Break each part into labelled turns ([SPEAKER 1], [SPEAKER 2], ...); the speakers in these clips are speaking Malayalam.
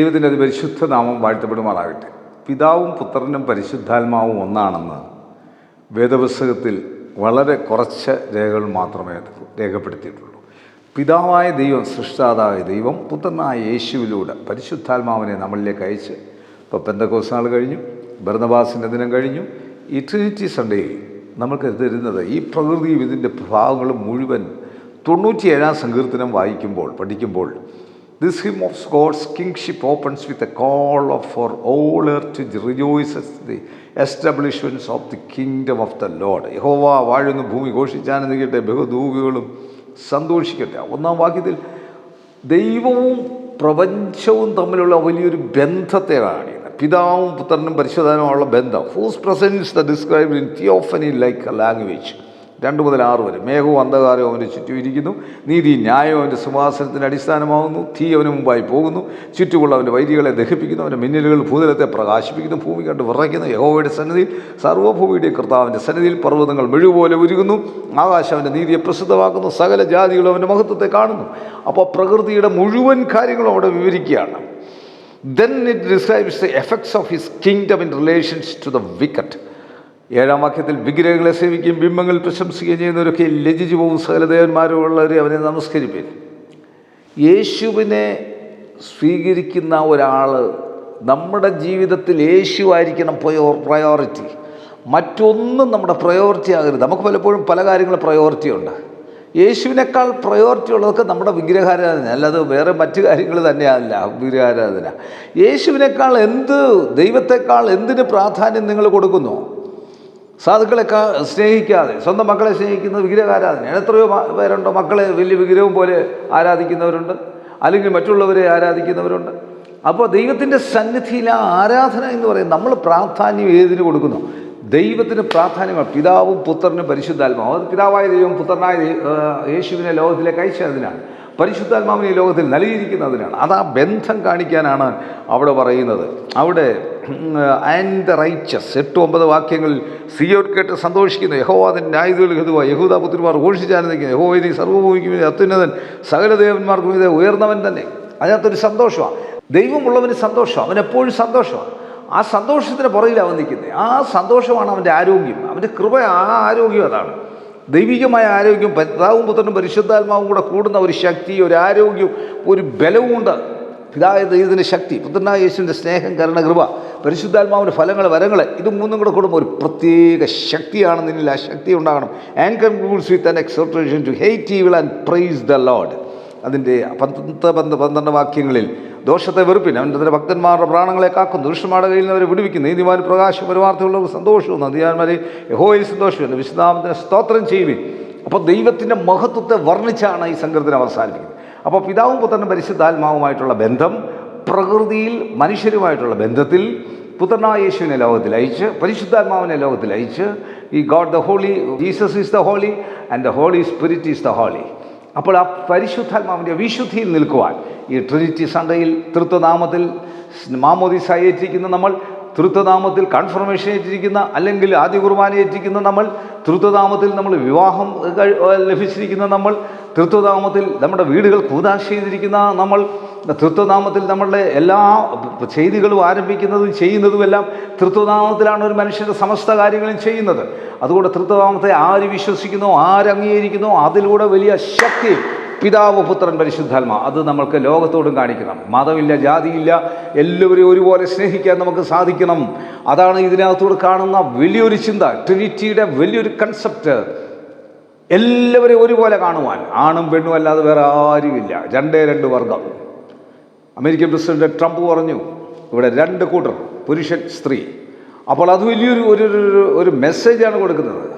[SPEAKER 1] ദൈവത്തിന്റെ അതിപരിശുദ്ധ നാമം വാഴ്ത്തപ്പെടുമാറാകട്ടെ. പിതാവും പുത്രനും പരിശുദ്ധാത്മാവും ഒന്നാണെന്ന് വേദപുസ്തകത്തിൽ വളരെ കുറച്ച് രേഖകൾ മാത്രമേ രേഖപ്പെടുത്തിയിട്ടുള്ളൂ. പിതാവായ ദൈവം സൃഷ്ടാതായ ദൈവം പുത്രനായ യേശുവിലൂടെ പരിശുദ്ധാത്മാവിനെ നമ്മളിലേക്ക് അയച്ച് ഇപ്പോൾ പെന്തക്കോസ് നാൾ കഴിഞ്ഞു ഭരണവാസിന്റെ ദിനം കഴിഞ്ഞു. ഈ ട്രിനിറ്റി സൺഡേയിൽ നമുക്ക് തരുന്നത് ഈ പ്രകൃതിയും ഇതിന്റെ ഭാഗങ്ങളും മുഴുവൻ തൊണ്ണൂറ്റിയേഴാം സങ്കീർത്തനം വായിക്കുമ്പോൾ പഠിക്കുമ്പോൾ This hymn of God's kingship opens with a call of for all earth to rejoice at the the kingdom of the Lord. യഹോവ വാഴുന്ന ഭൂമി ഘോഷിച്ചാനന്ദിക്കട്ടെ ബഹുദൂവികളും സന്തോഷിക്കട്ടെ. ഒന്നാം വാക്യത്തിൽ ദൈവവും പ്രപഞ്ചവും തമ്മിലുള്ള വലിയൊരു ബന്ധത്തെ കാണിക്കുന്നത് പിതാവും പുത്രനും പരിശോധനമുള്ള ബന്ധം. Whose presence the describe in theophany like a language രണ്ട് മുതൽ ആറ് വരെ. മേഘവും അന്ധകാരവും അവന് ചുറ്റും ഇരിക്കുന്നു. നീതി ന്യായവും അവന്റെ സിംഹാസനത്തിന് അടിസ്ഥാനമാകുന്നു തീ അവന് മുമ്പായി പോകുന്നു. ചുറ്റുമുള്ള അവന്റെ വൈരികളെ ദഹിപ്പിക്കുന്നു. അവന്റെ മിന്നലുകൾ ഭൂതലത്തെ പ്രകാശിപ്പിക്കുന്നു. ഭൂമി കണ്ട് വിറയ്ക്കുന്നു. യഹോവയുടെ സന്നിധിയിൽ സർവഭൂമിയുടെയും കർത്താവിന്റെ സന്നിധിയിൽ പർവതങ്ങൾ മെഴുപോലെ ഉരുകുന്നു. ആകാശം അവന്റെ നീതിയെ പ്രസിദ്ധമാക്കുന്നു. സകല ജാതികളും അവന്റെ മഹത്വത്തെ കാണുന്നു. അപ്പോൾ പ്രകൃതിയുടെ മുഴുവൻ കാര്യങ്ങളും അവിടെ വിവരിക്കുകയാണ്. Then it describes the effects of his kingdom in relations to the wicked ഏഴാം വാക്യത്തിൽ വിഗ്രഹങ്ങളെ സേവിക്കുകയും ബിംബങ്ങൾ പ്രശംസിക്കുകയും ചെയ്യുന്നവരൊക്കെ ലജിച്ചു പോകും സകല ദേവന്മാരുള്ളവരെ അവനെ നമസ്കരിപ്പേ യേശുവിനെ സ്വീകരിക്കുന്ന ഒരാൾ നമ്മുടെ ജീവിതത്തിൽ യേശു ആയിരിക്കണം പ്രയോറിറ്റി മറ്റൊന്നും നമ്മുടെ പ്രയോറിറ്റി ആകരുത്. നമുക്ക് പലപ്പോഴും പല കാര്യങ്ങളും പ്രയോറിറ്റി ഉണ്ട്. യേശുവിനേക്കാൾ പ്രയോറിറ്റി ഉള്ളതൊക്കെ നമ്മുടെ വിഗ്രഹാരാധന. അല്ലാതെ വേറെ മറ്റു കാര്യങ്ങൾ തന്നെയല്ല വിഗ്രഹാരാധന. യേശുവിനേക്കാൾ എന്ത് ദൈവത്തെക്കാൾ എന്തിന് പ്രാധാന്യം നിങ്ങൾ കൊടുക്കുന്നു? സാധുക്കളെ സ്നേഹിക്കാതെ സ്വന്തം മക്കളെ സ്നേഹിക്കുന്നത് വിഗ്രഹാരാധനയാണ്. എത്രയോ പേരുണ്ടോ മക്കളെ വലിയ വിഗ്രഹം പോലെ ആരാധിക്കുന്നവരുണ്ട് അല്ലെങ്കിൽ മറ്റുള്ളവരെ ആരാധിക്കുന്നവരുണ്ട്. അപ്പോൾ ദൈവത്തിന്റെ സന്നിധിയിൽ ആ ആരാധന എന്ന് പറയുന്നത് നമ്മൾ പ്രാധാന്യം ഏതിന് കൊടുക്കുന്നു? ദൈവത്തിന് പ്രാധാന്യമാണ് പിതാവും പുത്രനും പരിശുദ്ധാത്മാവും. പിതാവായ ദൈവം പുത്രനായ യേശുവിനെ ലോകത്തിലേക്ക് അയച്ചതിനാണ്. പരിശുദ്ധാത്മാവിനെ ഈ ലോകത്തിൽ നൽകിയിരിക്കുന്നതിനാണ്. അത് ആ ബന്ധം കാണിക്കാനാണ് അവിടെ പറയുന്നത്. അവിടെ ആൻഡ് ദ റൈച്ചസ് എട്ട് ഒമ്പത് വാക്യങ്ങളിൽ സിയോർ കേട്ട് സന്തോഷിക്കുന്നു. യഹോവാദിന്റെ ആയുധകൾ ഹെതുവ യഹൂദ പുത്രിമാർ ഘോഷിച്ചാനന്ദിക്കുന്നു യഹോവ സർവഭൂമിക്കും സർവഭൂമിക്കും ഇത് അത്യുന്നതൻ സകല ദേവന്മാർക്കും ഇത് ഉയർന്നവൻ തന്നെ. അതിനകത്തൊരു സന്തോഷമാണ്. ദൈവമുള്ളവന് സന്തോഷം അവൻ എപ്പോഴും സന്തോഷമാണ്. ആ സന്തോഷത്തിന് പുറകിലാണ് അവൻ നിൽക്കുന്നത്. ആ സന്തോഷമാണ് അവന്റെ ആരോഗ്യം. അവന്റെ കൃപ ആ ആരോഗ്യം അതാണ്. ദൈവികമായ ആരോഗ്യം പിതാവും പുത്രനും പരിശുദ്ധാത്മാവും കൂടെ കൂടുന്ന ഒരു ശക്തി ഒരു ആരോഗ്യവും ഒരു ബലവും ബലവുമുണ്ട് പിതായ ദൈവത്തിന്റെ ശക്തി പുത്രനായ യേശുവിന്റെ സ്നേഹം കരുണ കൃപ പരിശുദ്ധാത്മാവിന്റെ ഫലങ്ങൾ വരങ്ങൾ ഇത് മൂന്നും കൂടെ കൂടുമ്പോൾ ഒരു പ്രത്യേക ശക്തിയാണ് നിന്നിൽ. ആ ശക്തി ഉണ്ടാകണം. And concludes with an exhortation to hate evil and praise the Lord അതിന്റെ പന്ത്രണ്ട് പന്ത് പന്ത്രണ്ട് വാക്യങ്ങളിൽ ദോഷത്തെ വെറുപ്പിന് അവന്റെ ഭക്തന്മാരുടെ പ്രാണങ്ങളെ കാക്കുന്നു. ദുഷ്ടന്മാരുടെ കയ്യിൽ നിന്ന് അവരെ വിടുവിക്കുന്നു. നീതിമാൻ പ്രകാശം ഒരു വാർത്തയുള്ളവർക്ക് സന്തോഷവും നദിയാന്മാരെ യഹോയിൽ സന്തോഷവും വിശുദ്ധാമത്തിന് സ്തോത്രം ചെയ്യുവിൻ. അപ്പോൾ ദൈവത്തിന്റെ മഹത്വത്തെ വർണിച്ചാണ് ഈ സംഘത്തിന് അവസാനിപ്പിക്കുന്നത്. അപ്പോൾ പിതാവും പുത്രനും പരിശുദ്ധാത്മാവുമായിട്ടുള്ള ബന്ധം പ്രകൃതിയിൽ മനുഷ്യരുമായിട്ടുള്ള ബന്ധത്തിൽ പുത്രനായ യേശുവിനെ ലോകത്തിൽ അയച്ച് പരിശുദ്ധാത്മാവിനെ ലോകത്തിൽ അയച്ച് ഈ God the holy Jesus is the holy and the holy spirit is the holy. അപ്പോൾ ആ പരിശുദ്ധാത്മാവിന്റെ വിശുദ്ധിയിൽ നിൽക്കുവാൻ ഈ ട്രിനിറ്റി സൺഡേയിൽ തൃത്വനാമത്തിൽ മാമോദിസ ഏറ്റിരിക്കുന്ന നമ്മൾ തൃത്വനാമത്തിൽ കൺഫർമേഷൻ ഏറ്റിരിക്കുന്ന അല്ലെങ്കിൽ ആദ്യ കുർബാന ഏറ്റിരിക്കുന്ന നമ്മൾ തൃത്വനാമത്തിൽ നമ്മൾ വിവാഹം ലഭിച്ചിരിക്കുന്ന നമ്മൾ തൃത്വനാമത്തിൽ നമ്മുടെ വീടുകൾ കൂതാശ ചെയ്തിരിക്കുന്ന നമ്മൾ തൃത്വനാമത്തിൽ നമ്മളുടെ എല്ലാ ചെയ്തികളും ആരംഭിക്കുന്നതും ചെയ്യുന്നതും എല്ലാം തൃത്വനാമത്തിലാണ് ഒരു മനുഷ്യന്റെ സമസ്ത കാര്യങ്ങളും ചെയ്യുന്നത്. അതുകൊണ്ട് തൃത്വനാമത്തെ ആര് വിശ്വസിക്കുന്നു ആര് അംഗീകരിക്കുന്നു അതിലൂടെ വലിയ ശക്തി പിതാവ് പുത്രൻ പരിശുദ്ധാത്മ അത് നമ്മൾക്ക് ലോകത്തോടും കാണിക്കണം. മതമില്ല ജാതിയില്ല എല്ലാവരെയും ഒരുപോലെ സ്നേഹിക്കാൻ നമുക്ക് സാധിക്കണം. അതാണ് ഇതിനകത്തോട് കാണുന്ന വലിയൊരു ചിന്ത. ട്രിനിറ്റിയുടെ വലിയൊരു കൺസെപ്റ്റ് എല്ലാവരെയും ഒരുപോലെ കാണുവാൻ. ആണും പെണ്ണും അല്ലാതെ വേറെ ആരുമില്ല. രണ്ടേ രണ്ട് വർഗം. അമേരിക്കൻ പ്രസിഡന്റ് ട്രംപ് പറഞ്ഞു ഇവിടെ രണ്ട് കൂട്ടർ പുരുഷൻ സ്ത്രീ. അപ്പോൾ അത് വലിയൊരു ഒരു ഒരു- മെസ്സേജാണ് കൊടുക്കുന്നത്.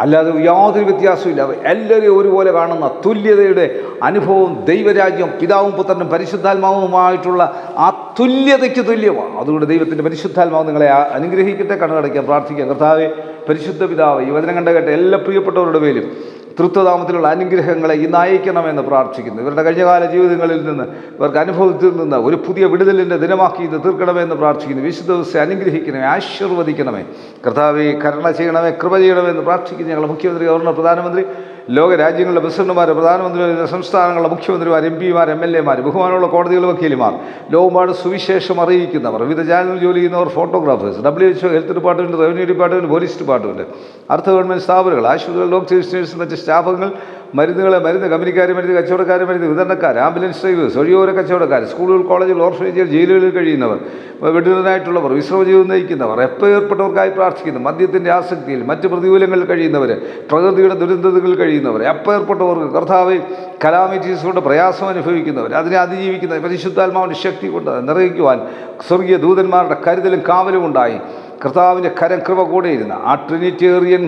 [SPEAKER 1] അല്ലാതെ യാതൊരു വ്യത്യാസവും ഇല്ല എല്ലാവരെയും ഒരുപോലെ കാണുന്ന തുല്യതയുടെ അനുഭവം ദൈവരാജ്യം പിതാവും പുത്രനും പരിശുദ്ധാത്മാവുമായിട്ടുള്ള ആ തുല്യതയ്ക്ക് തുല്യമാണ്. അതുകൊണ്ട് ദൈവത്തിന്റെ പരിശുദ്ധാത്മാവ് നിങ്ങളെ അനുഗ്രഹിക്കട്ടെ കണ്ണടയ്ക്കാൻ പ്രാർത്ഥിക്കാം. കർത്താവെ പരിശുദ്ധ പിതാവ് ഈ കണ്ട കേട്ട എല്ലാ പ്രിയപ്പെട്ടവരുടെ മേലും തൃത്വനാമത്തിലുള്ള അനുഗ്രഹങ്ങളെ ഈ നയിക്കണമെന്ന് പ്രാർത്ഥിക്കുന്നു. ഇവരുടെ കഴിഞ്ഞകാല ജീവിതങ്ങളിൽ നിന്ന് ഇവർക്ക് അനുഭവത്തിൽ നിന്ന് ഒരു പുതിയ വിടുതലിന്റെ ദിനമാക്കി ഇത് തീർക്കണമെന്ന് പ്രാർത്ഥിക്കുന്നു. വിശുദ്ധ ദിവസം അനുഗ്രഹിക്കണമേ ആശീർവദിക്കണമേ. കർത്താവ് കരുണ ചെയ്യണമേ കൃപ ചെയ്യണമെന്ന് പ്രാർത്ഥിക്കുന്നു ഞങ്ങളുടെ മുഖ്യമന്ത്രി ഗവർണർ പ്രധാനമന്ത്രി. ലോക രാജ്യങ്ങളുടെ പ്രസിഡന്റുമാർ പ്രധാനമന്ത്രിമാർ സംസ്ഥാനങ്ങളിലെ മുഖ്യമന്ത്രിമാർ എം പിമാർ എം എൽ എമാർ ബഹുമാനമുള്ള കോടതികൾ വക്കീലുമാർ ലോകമാട് സുവിശേഷം അറിയിക്കുന്നവർ വിവിധ ചാനൽ ജോലി ചെയ്യുന്നവർ photographers W H O health department revenue department police department അർദ്ധ ഗവൺമെന്റ് സ്ഥാപനങ്ങൾ ആശുപത്രികൾ ഡോക്ടേഴ്സ് നഴ്സ് സ്റ്റാഫുകൾ മരുന്നുകളെ മരുന്ന് കമ്പനിക്കാർ മരുന്ന് കച്ചവടക്കാർ മരുന്ന് വിതരണക്കാർ ആംബുലൻസ് ഡ്രൈവേഴ്സ് വഴിയോര കച്ചവടക്കാർ സ്കൂളുകൾ കോളേജുകൾ ഓർഫനേജുകൾ ജയിലുകളിൽ കഴിയുന്നവർ വിടുതലായിട്ടുള്ളവർ വിശ്രമ ജീവിതം നയിക്കുന്നവർ എപ്പോൾ ഏർപ്പെട്ടവർക്കായി പ്രാർത്ഥിക്കുന്നു മദ്യത്തിന്റെ ആസക്തിയിൽ മറ്റ് പ്രതികൂലങ്ങളിൽ കഴിയുന്നവർ പ്രകൃതിയുടെ ദുരന്തതകളിൽ കഴിയുന്നവർ എപ്പോൾ ഏർപ്പെട്ടവർക്ക് കർത്താവ് കലാമിറ്റീസ് കൊണ്ട് പ്രയാസം അനുഭവിക്കുന്നവർ അതിനെ അതിജീവിക്കുന്ന പരിശുദ്ധാത്മാവിന്റെ ശക്തി കൊണ്ട് നിറയിക്കുവാൻ സ്വർഗീയ ദൂതന്മാരുടെ കരുതലും കാവലും ഉണ്ടായി. കർത്താവിന്റെ കരം കൃപ കൂടെയിരുന്ന ആ ട്രിനിറ്റേറിയൻ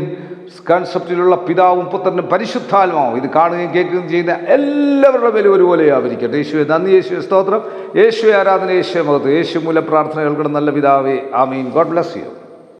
[SPEAKER 1] കൺസെപ്റ്റിലുള്ള പിതാവും പുത്രനും പരിശുദ്ധാത്മാവും. ഇത് കാണുകയും കേൾക്കുകയും ചെയ്യുന്ന എല്ലാവരുടെ മേലും ഒരുപോലെ ആവരിക്കട്ടെ യേശുവെ നന്ദി യേശുവെ സ്തോത്രം. യേശുവെ ആരാധന യേശുവെ മഹത്വം. യേശു മൂല പ്രാർത്ഥനകൾക്കുള്ള നല്ല പിതാവേ ആമീൻ. God bless you.